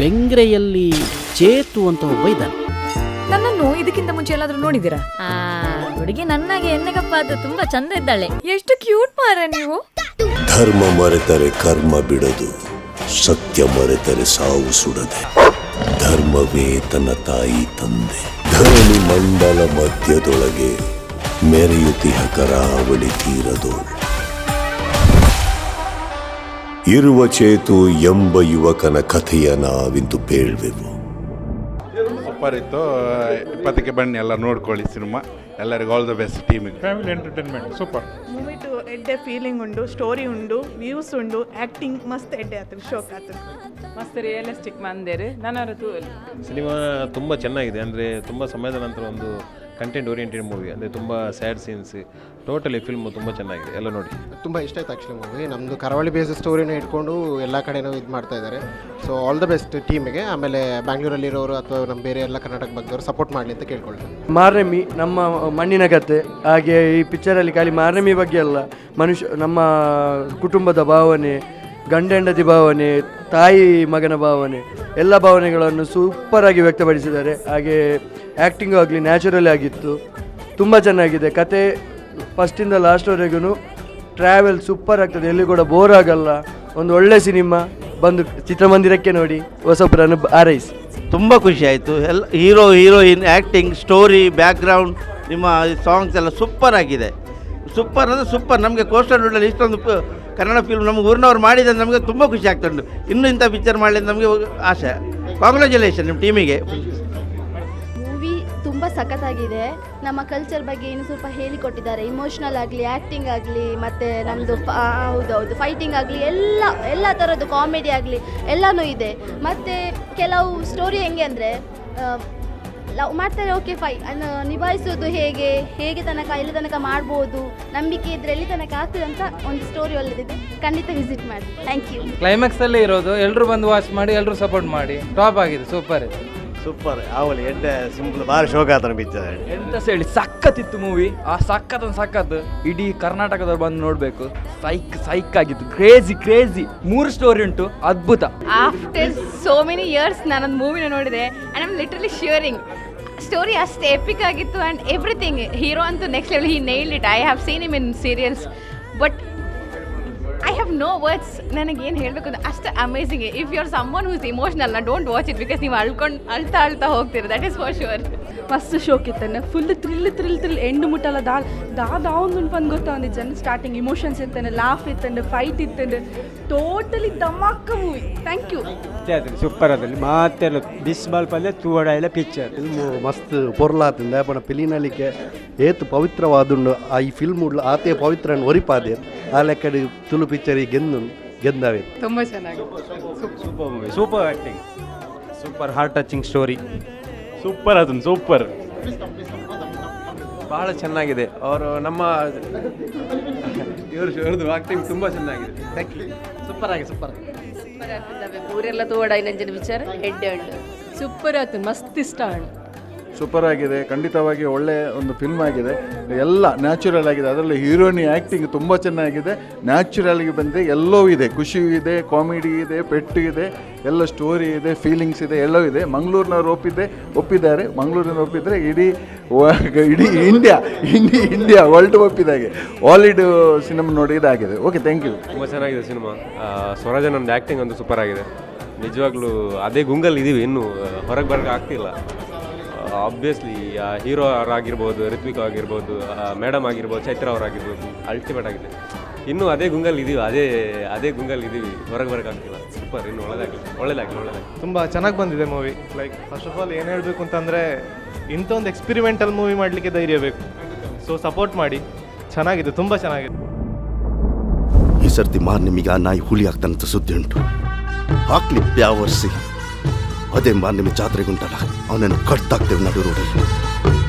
ಬೆಂಗ್ರೆಯಲ್ಲಿ ಚೇತು ಅಂತ ಒಬ್ಬ ಇದ್ದಾನೆ. ನನ್ನನ್ನು ಇದಕ್ಕಿಂತ ಮುಂಚೆ ಎಲ್ಲಾದ್ರೂ ನೋಡಿದ್ದೀರಾ? ಆ ಹುಡುಗಿ ನನ್ನಾಗೆ ಎನ್ನಗಪ್ಪ ಅದು ತುಂಬಾ ಚಂದ ಇದ್ದಾಳೆ. ಎಷ್ಟು ಕ್ಯೂಟ್ ಮಾರ ನೀವು. ಧರ್ಮ ಮರೆತರೆ ಕರ್ಮ ಬಿಡದು ಸತ್ಯ ಮರೆತರೆ ಸಾವು ಸುಡದೆ. ಧರ್ಮವೇ ತನ್ನ ತಾಯಿ ತಂದೆ. ಧರಣಿ ಮಂಡಲ ಮಧ್ಯದೊಳಗೆ ಮೆರೆಯುತಿಹ ಕರಾವಳಿ ತೀರದೋಳು. ಇರುವ ಚೇತು ಎಂಬ ಯುವಕನ ಕಥೆಯ ನಾವಿಂದು ಬೇಳ್ವೆವು. ಸೂಪರ್ ಇತ್ತು ಇಪ್ಪತ್ತಕ್ಕೆ ಬನ್ನಿ ಎಲ್ಲ ನೋಡ್ಕೊಳ್ಳಿ ಸಿನಿಮಾ. ಎಲ್ಲರಿಗೂ all the best team family entertainment super movie to ಎಡ್ಡೆ ಫೀಲಿಂಗ್ ಉಂಡು ಸ್ಟೋರಿ ಉಂಡು ವ್ಯೂಸ್ ಉಂಡು ಆ್ಯಕ್ಟಿಂಗ್ ಮಸ್ತ್ ಎಡ್ಡೆ ಆತನ ಶೋಕ್ ಆತನ ಮಸ್ತ್ ರಿಯಲಿಸ್ಟಿಕ್ ಮಂದೇರು ನಾನು ಸಿನಿಮಾ ತುಂಬ ಚೆನ್ನಾಗಿದೆ ಅಂದರೆ ತುಂಬ ಸಮಯದ ನಂತರ ಒಂದು ಕಂಟೆಂಟ್ ಓರಿಯೆಂಟೆಡ್ ಮೂವಿ ಅಂದರೆ ತುಂಬ ಸ್ಯಾಡ್ ಸೀನ್ಸ್ ಟೋಟಲಿ ಫಿಲ್ಮ್ ತುಂಬ ಚೆನ್ನಾಗಿದೆ ಎಲ್ಲ ನೋಡಿ. ತುಂಬ ಇಷ್ಟ ಆಯ್ತು ಆ್ಯಕ್ಚುಲಿ ಮೂವಿ ನಮ್ಮದು ಕರಾವಳಿ ಬೇಸ್ ಸ್ಟೋರಿನ ಇಟ್ಕೊಂಡು ಎಲ್ಲ ಕಡೆನೂ ಇದು ಮಾಡ್ತಾ ಇದ್ದಾರೆ ಸೊ ಆಲ್ ದ ಬೆಸ್ಟ್ ಟೀಮಿಗೆ ಆಮೇಲೆ ಬ್ಯಾಂಗ್ಳೂರಲ್ಲಿರೋರು ಅಥವಾ ನಮ್ಮ ಬೇರೆ ಎಲ್ಲ ಕರ್ನಾಟಕ ಬಂದವರು ಸಪೋರ್ಟ್ ಮಾಡಲಿ ಅಂತ ಕೇಳ್ಕೊಳ್ತೇನೆ ಮಾರ್ನೆಮಿ ನಮ್ಮ ಮಣ್ಣಿನ ಕತೆ ಹಾಗೆ ಈ ಪಿಕ್ಚರಲ್ಲಿ ಖಾಲಿ ಮಾರ್ನೆಮಿ ಬಗ್ಗೆ ಅಲ್ಲ ಮನುಷ್ಯ ನಮ್ಮ ಕುಟುಂಬದ ಭಾವನೆ ಗಂಡ ಹೆಂಡತಿ ಭಾವನೆ ತಾಯಿ ಮಗನ ಭಾವನೆ, ಎಲ್ಲ ಭಾವನೆಗಳನ್ನು ಸೂಪರಾಗಿ ವ್ಯಕ್ತಪಡಿಸಿದ್ದಾರೆ. ಹಾಗೆ ಆ್ಯಕ್ಟಿಂಗು ಆಗಲಿ ನ್ಯಾಚುರಲ್ ಆಗಿತ್ತು. ತುಂಬ ಚೆನ್ನಾಗಿದೆ. ಕತೆ ಫಸ್ಟಿಂದ ಲಾಸ್ಟ್ವರೆಗೂ ಟ್ರಾವೆಲ್ ಸೂಪರ್ ಆಗ್ತದೆ. ಎಲ್ಲಿ ಕೂಡ ಬೋರ್ ಆಗಲ್ಲ. ಒಂದು ಒಳ್ಳೆ ಸಿನಿಮಾ ಬಂದು ಚಿತ್ರಮಂದಿರಕ್ಕೆ ನೋಡಿ ಹೊಸಬ್ರನ್ನು ಆರೈಸಿ ತುಂಬ ಖುಷಿ ಆಯಿತು. ಎಲ್ಲ hero heroine acting story background ನಿಮ್ಮ ಸಾಂಗ್ಸ್ ಎಲ್ಲ ಸೂಪರ್ ಆಗಿದೆ. ಸೂಪರ್ ಅಂದರೆ ಸೂಪರ್ ನಮಗೆ ಕೋಸ್ಟಲ್ ರೋಡಲ್ಲಿ ಇಷ್ಟೊಂದು ಕನ್ನಡ ಫಿಲ್ಮ್ ನಮ್ಗೆ ಊರಿನವ್ರು ಮಾಡಿದ್ರೆ ನಮಗೆ ತುಂಬ ಖುಷಿ ಆಗ್ತುಂಟು ಇನ್ನೂ ಇಂಥ ಪಿಕ್ಚರ್ ಮಾಡಲಿ ನಮಗೆ ಆಸೆ. ಕಾಂಗ್ರ್ಯಾಚುಲೇಷನ್ ನಿಮ್ಮ ಟೀಮಿಗೆ ಮೂವಿ ತುಂಬ ಸಖತ್ತಾಗಿದೆ. ನಮ್ಮ ಕಲ್ಚರ್ ಬಗ್ಗೆ ಇನ್ನು ಸ್ವಲ್ಪ ಹೇಳಿಕೊಟ್ಟಿದ್ದಾರೆ. ಇಮೋಷ್ನಲ್ ಆಗಲಿ ಆ್ಯಕ್ಟಿಂಗ್ ಆಗಲಿ, ಮತ್ತು ನಮ್ಮದು ಹೌದೌದು ಫೈಟಿಂಗ್ ಆಗಲಿ, ಎಲ್ಲ ಎಲ್ಲ ಥರದ್ದು ಕಾಮಿಡಿ ಆಗಲಿ, ಎಲ್ಲನೂ ಇದೆ. ಮತ್ತು ಕೆಲವು ಸ್ಟೋರಿ ಹೆಂಗೆ ಅಂದರೆ ಲವ್ ಮಾಡ್ತಾರೆ ಓಕೆ ಫೈ ಅನ್ನು ನಿಭಾಯಿಸೋದು ಹೇಗೆ? ಹೇಗೆ ತನಕ ಎಲ್ಲಿ ತನಕ ಮಾಡ್ಬೋದು? ನಂಬಿಕೆ ಇದ್ರೆ ಎಲ್ಲಿ ತನಕ ಆಗ್ತದೆ ಅಂತ ಒಂದು ಸ್ಟೋರಿ ಒಳ್ಳೆದಿದೆ. ಖಂಡಿತ ವಿಸಿಟ್ ಮಾಡಿ. ಥ್ಯಾಂಕ್ ಯು ಕ್ಲೈಮ್ಯಾಕ್ಸ್ ಅಲ್ಲಿ ಇರೋದು ಎಲ್ಲರೂ ಬಂದು ವಾಚ್ ಮಾಡಿ ಎಲ್ಲರೂ ಸಪೋರ್ಟ್ ಮಾಡಿ. ಟಾಪ್ ಆಗಿದೆ ಸೂಪರ್ ಇದೆ. ಸೂಪರ್ ಅವಲಿ ಎಡ್ಡೆ ಸಿಂಪಲ್ ಭಾರಿ ಶೋಕ ಆತನ ಪಿಕ್ಚರ್ ಎಂತ ಹೇಳಿ ಸಖತ್ತಿತ್ತು ಮೂವಿ ಆ ಸಖತ್ ಒಂದು ಸಖತ್ ಇಡೀ ಕರ್ನಾಟಕದವ್ರು ಬಂದು ನೋಡಬೇಕು. ಸೈಕ್ ಸೈಕ್ ಆಗಿತ್ತು. ಕ್ರೇಜಿ ಕ್ರೇಜಿ ಮೂರು ಸ್ಟೋರಿ ಉಂಟು ಅದ್ಭುತ. ಆಫ್ಟರ್ ಸೋ ಮೆನಿ ಇಯರ್ಸ್ ನಾನೊಂದು ಮೂವಿನ ನೋಡಿದೆ and am literally shearing story ಅಷ್ಟು ಎಪಿಕ್ ಆಗಿತ್ತು ಆ್ಯಂಡ್ ಎವ್ರಿಥಿಂಗ್ ಹೀರೋ ಅಂತೂ next level he nailed it I have seen him in serials but have no words ನನಗೆ ಏನು ಹೇಳಬೇಕು ಅಂತ ಅಷ್ಟು amazing if you are someone who's emotional ನಾ don't watch it because ನೀವು ಅಳ್ಕೊಂಡು ಅಳ್ತಾ ಅಳ್ತಾ ಹೋಗ್ತೀರಿ. ದಟ್ ಇಸ್ ಫಾರ್ ಶುವರ್ ಮಸ್ತ್ ಶೋಕ್ ಇತ್ತನೆ full thrill thrill thrill end ಮುಟ್ಟಲ್ಲ. ದಾ ದಾ ದಾವೊಂದು ಬಂದು ಗೊತ್ತಾವಂದಿ ಜನ ಸ್ಟಾರ್ಟಿಂಗ್ ಇಮೋಷನ್ಸ್ ಇತ್ತಂಡೆ ಲಾಫ್ ಇತ್ತಂಡು ಫೈಟ್ ಇತ್ತಂಡು ಟೋಟಲಿ ಧಮಾಕ ಮೂವಿ ಥ್ಯಾಂಕ್ ಯು ಸೂಪರ್ ಅದಲ್ಲಿ ಮತ್ತೆ ಬಿಸ್ ಬಾಲ್ ಪಲ್ಯ ತೂವಡ ಪಿಕ್ಚರ್ ಫಿಲ್ಮು ಮಸ್ತ್ ಪೊರ್ಲಾತಿಂದ ಪಣ ಪಿಲಿನಲಿಕ್ಕೆ ಏತು ಪವಿತ್ರವಾದುಂಡು. ಆ ಈ ಫಿಲ್ಮ್ ಉಡ್ಲ ಆತೆ ಪವಿತ್ರ ಒರಿಪಾದೆ. ಆ ಲೆಕ್ಕಡಿ ತುಳು ಪಿಕ್ಚರ್ ಗೆಂದು ಗೆದ್ದಾವೆ. ತುಂಬ ಚೆನ್ನಾಗಿ super. Movie super acting super heart touching story super ಅದನ್ನು ಸೂಪರ್ ಭಾಳ ಚೆನ್ನಾಗಿದೆ. ಅವರು ನಮ್ಮ ಇವರು ಇವ್ರದ್ದು ಆ್ಯಕ್ಟಿಂಗ್ ತುಂಬ ಚೆನ್ನಾಗಿದೆ. ಥ್ಯಾಂಕ್ ಯು ಸೂಪರ್ ಆಗಿ ಸೂಪರ್ ಊರೆಲ್ಲ ತೋಡ ಇನ್ನಂಜಿನ ವಿಚಾರ. ಹೆಡ್ ಸೂಪರ್ ಆಯ್ತು ಮಸ್ತ್ ಇಷ್ಟ ಉಂಟು ಸೂಪರ್ ಆಗಿದೆ, ಖಂಡಿತವಾಗಿ ಒಳ್ಳೆ ಒಂದು ಫಿಲ್ಮ್ ಆಗಿದೆ. ಎಲ್ಲ ನ್ಯಾಚುರಲ್ ಆಗಿದೆ, ಅದರಲ್ಲಿ ಹೀರೋನಿ ಆ್ಯಕ್ಟಿಂಗ್ ತುಂಬ ಚೆನ್ನಾಗಿದೆ. ನ್ಯಾಚುರಲ್ಗೆ ಬಂದರೆ ಎಲ್ಲವೂ ಇದೆ. ಖುಷಿಯೂ ಇದೆ ಕಾಮಿಡಿ ಇದೆ, ಪೆಟ್ಟು ಇದೆ, ಎಲ್ಲ ಸ್ಟೋರಿ ಇದೆ ಫೀಲಿಂಗ್ಸ್ ಇದೆ ಎಲ್ಲವೂ ಇದೆ. ಮಂಗಳೂರಿನವ್ರು ಒಪ್ಪಿದ್ದೆ, ಒಪ್ಪಿದ್ದಾರೆ. ಮಂಗಳೂರಿನ ಒಪ್ಪಿದರೆ ಇಡೀ ಇಡೀ ಇಂಡಿಯಾ ಇಂಡಿ ಇಂಡಿಯಾ ವರ್ಲ್ಡ್ ಒಪ್ಪಿದಾಗೆ ಹಾಲಿಡ್ ಸಿನಿಮಾ ನೋಡಿ ಇದಾಗಿದೆ. ಓಕೆ ಥ್ಯಾಂಕ್ ಯು ತುಂಬ ಚೆನ್ನಾಗಿದೆ ಸಿನಿಮಾ ಸ್ವರಾಜನಂದು ಆ್ಯಕ್ಟಿಂಗ್ ಒಂದು ಸೂಪರ್ ಆಗಿದೆ. ನಿಜವಾಗ್ಲೂ ಅದೇ ಗುಂಗಲ್ಲಿ ಇದ್ದೀವಿ ಇನ್ನೂ ಹೊರಗೆ ಬರಕ್ಕೆ ಆಗ್ತಿಲ್ಲ. ಆಬ್ವಿಯಸ್ಲಿ ಹೀರೋ ಆಗಿರ್ಬೋದು ರಿತ್ವಿಕ್ ಆಗಿರ್ಬೋದು ಮೇಡಮ್ ಆಗಿರ್ಬೋದು ಚೈತ್ರ ಅವರಾಗಿರ್ಬೋದು ಅಲ್ಟಿಮೇಟ್ ಆಗಿದೆ. ಇನ್ನೂ ಅದೇ ಗುಂಗಲ್ಲಿ ಇದೀವಿ ಅದೇ ಅದೇ ಗುಂಗಲ್ಲಿ ಇದೀವಿ. ಹೊರಗೆ ಬರಕ್ಕೆ ಆಗ್ತಿಲ್ಲ. ಸೂಪರ್ ಇನ್ನು ಒಳ್ಳೆದಾಗಲಿ ಒಳ್ಳೆದಾಗಲಿ ಒಳ್ಳೆದಾಗಲಿ. ತುಂಬ ಚೆನ್ನಾಗಿ ಬಂದಿದೆ movie like first of all ಏನು ಹೇಳಬೇಕು ಅಂತಂದರೆ ಇಂಥ ಒಂದು ಎಕ್ಸ್ಪಿರಿಮೆಂಟಲ್ ಮೂವಿ ಮಾಡಲಿಕ್ಕೆ ಧೈರ್ಯ ಬೇಕು. ಸೊ ಸಪೋರ್ಟ್ ಮಾಡಿ. ಚೆನ್ನಾಗಿದೆ ತುಂಬ ಚೆನ್ನಾಗಿದೆ. ಈ ಸರ್ತಿ ಮಾರ್ ನಿಮಗೆ ಆ ನಾಯಿ ಹುಲಿ ಆಗ್ತಾನಂತ ಸುದ್ದಿ ಉಂಟು. ಹಾಕ್ಲಿ ಬ್ಯಾವರ್ಸಿ ಅದೇ ಮಾರ್ ನಿಮಗೆ ಜಾತ್ರೆಗುಂಟಲ್ಲ ಅವನನ್ನು ಕಟ್ಟಾಕ್ತೇವೆ ನಡು ರೋಡಲ್ಲಿ